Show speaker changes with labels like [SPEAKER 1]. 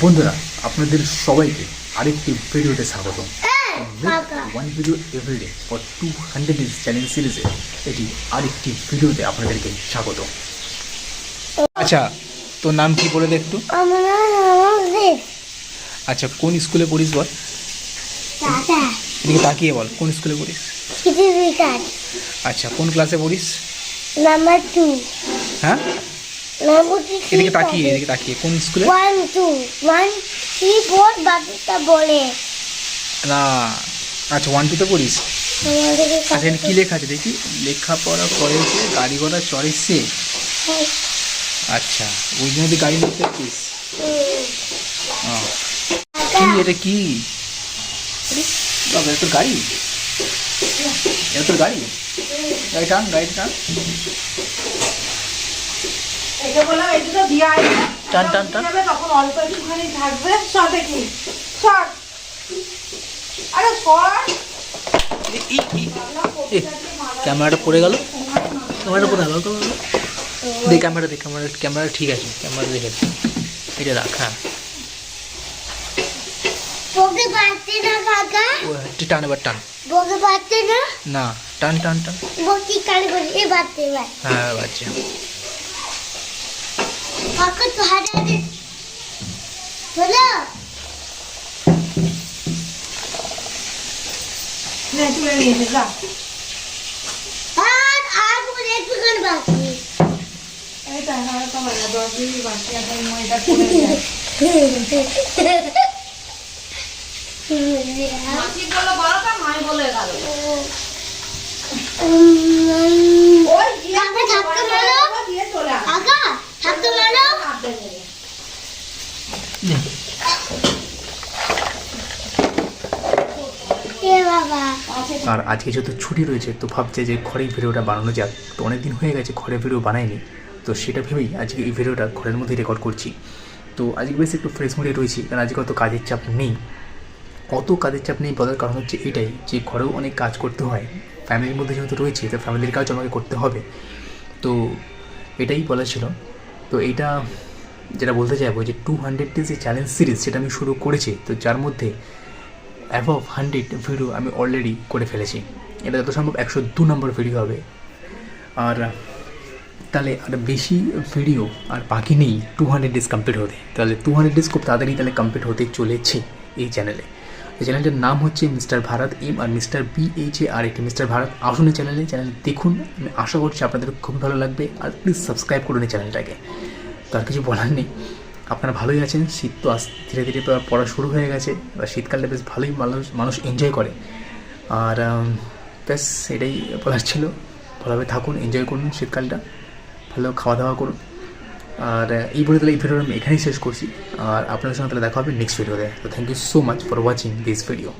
[SPEAKER 1] বন্ধুরা আপনাদের সবাইকে আরেকটি ভিডিওতে স্বাগত one video everyday for two hundred is challenge সিরিজে এটি আরেকটি ভিডিওতে আপনাদেরকে স্বাগত আচ্ছা তোর নাম কি বলে দে একটু? আচ্ছা কোন স্কুলে পড়িস বল? এদিকে তাকিয়ে বল কোন স্কুলে পড়িস? আচ্ছা কোন ক্লাসে পড়িস?
[SPEAKER 2] নাম্বার টু
[SPEAKER 1] হ্যাঁ? এদিকে তাকিয়ে এদিকে তাকিয়ে। কোন স্কুলে?
[SPEAKER 2] One two one three four বাকিটা বলে।
[SPEAKER 1] না আচ্ছা ওয়ান টুতে পড়িস। আচ্ছা কী লেখা আছে? দেখি। লেখাপড়া করেছে গাড়ি ঘোড়া চড়ে সে। আচ্ছা ওই জন্য তুই গাড়ি নিতে পেরেছিস কি এটা কি? বাবা তোর গাড়ি? এটা তোর গাড়ি? গাড়ি টান গাড়ি টান।
[SPEAKER 3] একে বললাম এই দুটো দিয়ে আসবে
[SPEAKER 1] টান, টান, টান।
[SPEAKER 3] তখন অল্প একটুখানি থাকবে সর দেখি। সর আরে সর
[SPEAKER 1] এ- এই, এই, এ, ক্যামেরাটা পড়ে গেল? ক্যামেরাটা পড়ে গেল দেখ ক্যামেরা দেখ ক্যামেরা ক্যামেরা ঠিক আছে ক্যামেরা দেখে এটা রাখ হ্যাঁ।
[SPEAKER 2] বকে পাচ্ছে না কাকা?
[SPEAKER 1] টান এবার টান।
[SPEAKER 2] বকে পাচ্ছে না?
[SPEAKER 1] না টান টান টান।
[SPEAKER 2] বকি কান করে এ বাচ্চা
[SPEAKER 1] হ্যাঁ বাচ্চা।
[SPEAKER 2] কাকা তো হাজারে বলো
[SPEAKER 3] নে তুলে নিয়েছে যা
[SPEAKER 2] আর আর বলে একটু কান বাকি
[SPEAKER 3] এইটা তো দশ মিনিট বাকি এখন ময়দা করে মাসি বলল বলো তো মাই বলে গেল ওই
[SPEAKER 2] ধাক্কা মারো
[SPEAKER 3] দিয়ে চলে আস
[SPEAKER 2] কাকা ধাক্কা মারো
[SPEAKER 3] হাতে নেবে
[SPEAKER 2] এ বাবা
[SPEAKER 1] আর আজকে যেহেতু ছুটি রয়েছে, তো ভাবছে যে ঘরেই ভিডিওটা বানানো যাক। তো অনেক দিন হয়ে গেছে ঘরে ভিডিও বানাইনি, তো সেটা ভেবেই আজকে এই ভিডিওটা ঘরের মধ্যেই রেকর্ড করছি। তো আজকে বেশ একটু ফ্রেশ মুডে রয়েছি, কারণ আজকে অত কাজের চাপ নেই। অত কাজের চাপ নেই বলার কারণ হচ্ছে এটাই, যে ঘরেও অনেক কাজ করতে হয়। ফ্যামিলির মধ্যে যেহেতু রয়েছে, তো ফ্যামিলির কাজ আমাকে করতে হবে। তো এটাই বলা ছিল। তো এইটা যেটা বলতে চাইব যে টু হান্ড্রেড ডেজ যে চ্যালেঞ্জ সিরিজ সেটা আমি শুরু করেছি, তো যার মধ্যে অ্যাভভ হান্ড্রেড ভিডিও আমি অলরেডি করে ফেলেছি। এটা যত সম্ভব একশো দু নম্বর ভিডিও হবে। আর, তাহলে আর বেশি ভিডিও আর বাকি নেই টু হান্ড্রেড ডেজ কমপ্লিট হতে। তাহলে টু হান্ড্রেড ডেজ খুব তাড়াতাড়ি তাহলে কমপ্লিট হতে চলেছে এই চ্যানেলে এই চ্যানেলটার নাম হচ্ছে mister Bharat M R mister B H A R একটি মিস্টার ভারত, আসুন এই চ্যানেলে চ্যানেল দেখুন, আমি আশা করছি আপনাদের খুব ভালো লাগবে। আর প্লিজ সাবস্ক্রাইব করুন এই চ্যানেলটাকে তো আর কিছু বলার নেই। আপনারা ভালোই আছেন, শীত তো আস ধীরে ধীরে পড়া শুরু হয়ে গেছে, এবার শীতকালটা বেশ ভালোই মানুষ মানুষ এনজয় করে। আর ব্যাস, এটাই বলার ছিল। ভালোভাবে থাকুন এনজয় করুন শীতকালটা, ভালো খাওয়া দাওয়া করুন। আর, এই বলে তাহলে এই ভিডিওটা আমি এখানেই শেষ করছি। আর আপনাদের সঙ্গে তাহলে দেখা হবে নেক্সট ভিডিওতে তো thank you so much for watching this video